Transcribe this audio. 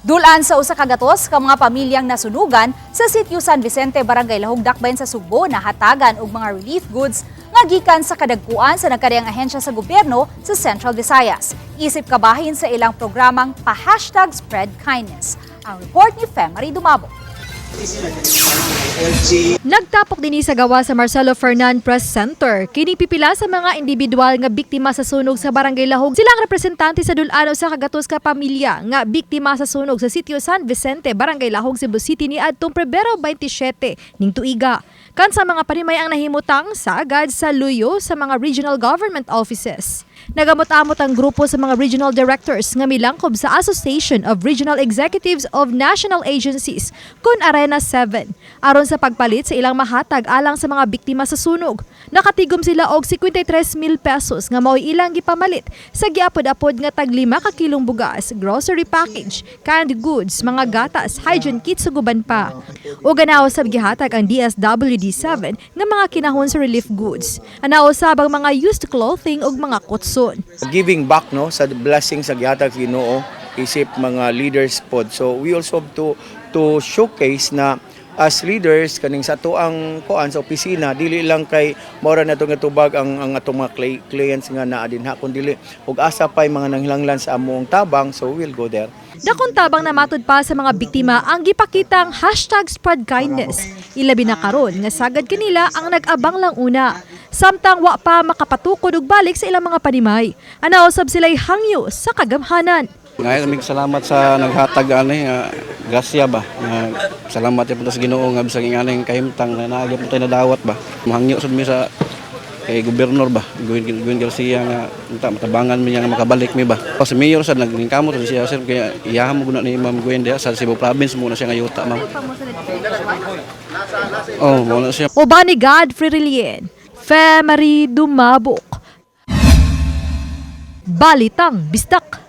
Dulaan sa usa ka gatos ka mga pamilyang nasunugan sa sitio San Vicente, Barangay Lahog Dakbayan sa Sugbo na hatagan og mga relief goods nga gikan sa kadagkuan sa nagkariang ahensya sa gobyerno sa Central Visayas. Isip kabahin sa ilang programang pa-hashtag spread kindness. Ang report ni Femari Dumabo. Nagtapok din sa gawa sa Marcelo Fernan Press Center. Kini pipila sa mga individual nga biktima sa sunog sa Barangay Lahog. Sila ang representante sa dulano sa kagatos ka pamilya nga biktima sa sunog sa sitio San Vicente, Barangay Lahog, Cebu City ni adtong Pebrero 27 ning tuiga. Kan sa mga panimay ang nahimutang sa agad sa luyo sa mga regional government offices. Nagamot-amot ang grupo sa mga regional directors nga milangkob sa Association of Regional Executives of National Agencies kun Arena 7 aron sa pagpalit sa ilang mahatag alang sa mga biktima sa sunog. Nakatigom sila og 53 mil pesos nga mao'y ilang gipamalit sa giapod-apod nga tag 5 ka kilong bugas, grocery package, canned goods, mga gatas, hygiene kits ug uban pa. O ganaw sab gihatag ang DSWD7 nga mga kinahon sa relief goods. Anaw sab ang mga used clothing ug mga kutson. giving back no sa blessing sa gihatag Ginoo isip mga leaders pod so we also have to to showcase na as leaders kaning sa ato ang kuan sa opisina dili lang kay mora na nga tubag ang ang atong mga cli- clients nga naa dinha kun dili ug asa pay mga nanghilanglan sa among tabang so we'll go there Dakong tabang na matud pa sa mga biktima ang gipakitang hashtag spread kindness. Ilabi na karon nga sagad kanila ang nag-abang lang una. Samtang wa pa makapatukod og balik sa ilang mga panimay. Anaosab sila'y hangyo sa kagamhanan. Ngayon, mig salamat sa naghatag ani nga grasya ba. Nga salamat punta sa Ginoo nga bisag ingani kahimtang na naagi punta na dawat ba. Mahangyo sad mi sa kay gobernador ba. Gawin gawin Garcia nga unta matabangan mi nga makabalik mi ba. Si mayor sad nagingkamot siya sir kaya iyahan mo guna ni Ma'am Gwen dia sa Cebu province muna siya nga yuta ma'am. Oh, mo na siya. O ba ni Godfrey Relien? Femari Dumabok. Balitang Bistak.